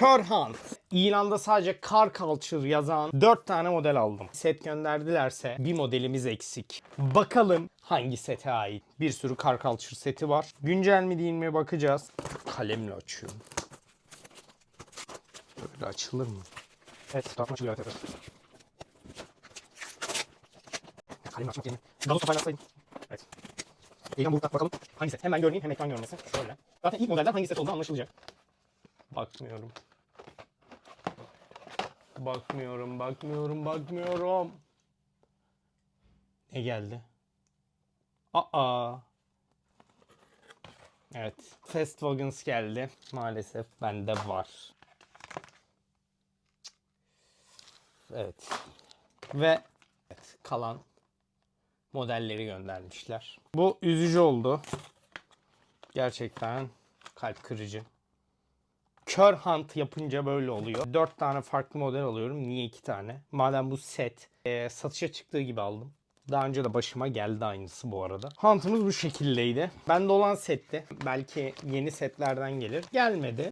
Kör Hunt. İlanda sadece Car Culture yazan 4 tane model aldım. Set gönderdilerse bir modelimiz eksik. Bakalım hangi sete ait. Bir sürü Car Culture seti var. Güncel mi değil mi bakacağız. Kalemle açıyorum. Böyle açılır mı? Evet, tamam açılıyor arkadaşlar. Ya Kalemle açmak yerine. Gazoz paylaşsaydım. Evet. Eylem bulutlar bakalım. Hangi set? Hemen göreyim hem ekran görmesi. Şöyle. Zaten ilk modelden hangi set olduğu anlaşılacak. Bakmıyorum. Bakmıyorum, bakmıyorum, bakmıyorum. Ne geldi? Aa. Evet. Fast Wagons geldi. Maalesef bende var. Evet. Ve evet, kalan modelleri göndermişler. Bu üzücü oldu. Gerçekten kalp kırıcı. Kör Hunt yapınca böyle oluyor. 4 tane farklı model alıyorum. Niye 2 tane? Madem bu set e, satışa çıktığı gibi aldım. Daha önce de başıma geldi aynısı bu arada. Hunt'ımız bu şekildeydi. Bende olan setti. Belki yeni setlerden gelir. Gelmedi.